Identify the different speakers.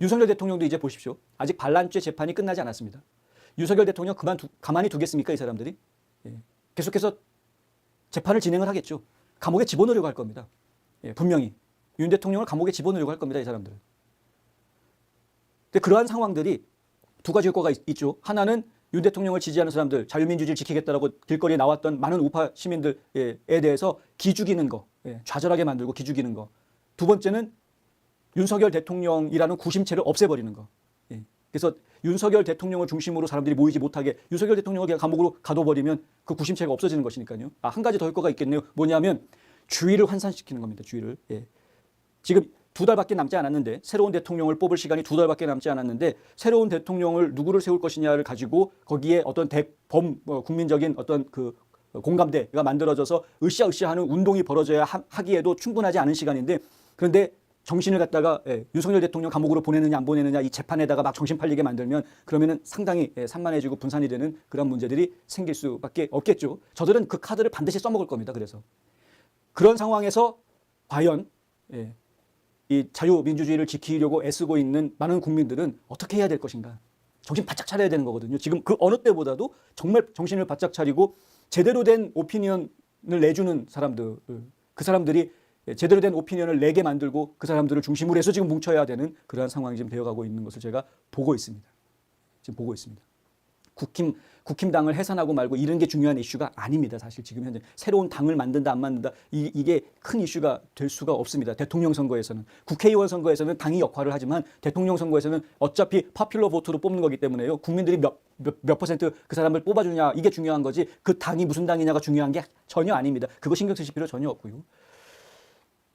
Speaker 1: 윤석열 대통령도 이제 보십시오. 아직 반란죄 재판이 끝나지 않았습니다. 윤석열 대통령 그만 두, 가만히 두겠습니까 이 사람들이? 예. 계속해서 재판을 진행을 하겠죠. 감옥에 집어넣으려고 할 겁니다. 예, 분명히 윤 대통령을 감옥에 집어넣으려고 할 겁니다 이 사람들은. 근데 그러한 상황들이 두 가지 효과가 있, 죠 하나는 윤 대통령을 지지하는 사람들 자유민주주의를 지키겠다라고 길거리에 나왔던 많은 우파 시민들에 대해서 기죽이는 거, 예, 좌절하게 만들고 기죽이는 거. 두 번째는 윤석열 대통령이라는 구심체를 없애버리는 거. 예. 그래서 윤석열 대통령을 중심으로 사람들이 모이지 못하게 윤석열 대통령을 그냥 감옥으로 가둬버리면 그 구심체가 없어지는 것이니까요. 아, 한 가지 더 효과가 있겠네요. 뭐냐면 주의를 환산시키는 겁니다. 주의를. 예. 지금 두 달밖에 남지 않았는데 새로운 대통령을 뽑을 시간이 두 달밖에 남지 않았는데 새로운 대통령을 누구를 세울 것이냐를 가지고 거기에 어떤 대범 뭐 국민적인 어떤 그 공감대가 만들어져서 으쌰으쌰하는 운동이 벌어져야 하, 하기에도 충분하지 않은 시간인데 그런데 정신을 갖다가 예, 윤석열 대통령 감옥으로 보내느냐 안 보내느냐 이 재판에다가 막 정신 팔리게 만들면 그러면은 상당히 예, 산만해지고 분산이 되는 그런 문제들이 생길 수밖에 없겠죠. 저들은 그 카드를 반드시 써먹을 겁니다. 그래서 그런 상황에서 과연 예, 이 자유민주주의를 지키려고 애쓰고 있는 많은 국민들은 어떻게 해야 될 것인가? 정신 바짝 차려야 되는 거거든요. 지금 그 어느 때보다도 정말 정신을 바짝 차리고 제대로 된 오피니언을 내주는 사람들, 그 사람들이 제대로 된 오피니언을 내게 만들고 그 사람들을 중심으로 해서 지금 뭉쳐야 되는 그러한 상황이 지금 되어가고 있는 것을 제가 보고 있습니다. 지금 보고 있습니다. 국힘 국힘당을 해산하고 말고 이런 게 중요한 이슈가 아닙니다. 사실 지금 현재 새로운 당을 만든다 안 만든다 이, 이게 큰 이슈가 될 수가 없습니다. 대통령 선거에서는 국회의원 선거에서는 당이 역할을 하지만 대통령 선거에서는 어차피 파퓰러 보트로 뽑는 거기 때문에요. 국민들이 몇, 몇, 몇 퍼센트 그 사람을 뽑아주냐 이게 중요한 거지 그 당이 무슨 당이냐가 중요한 게 전혀 아닙니다. 그거 신경 쓰실 필요 전혀 없고요.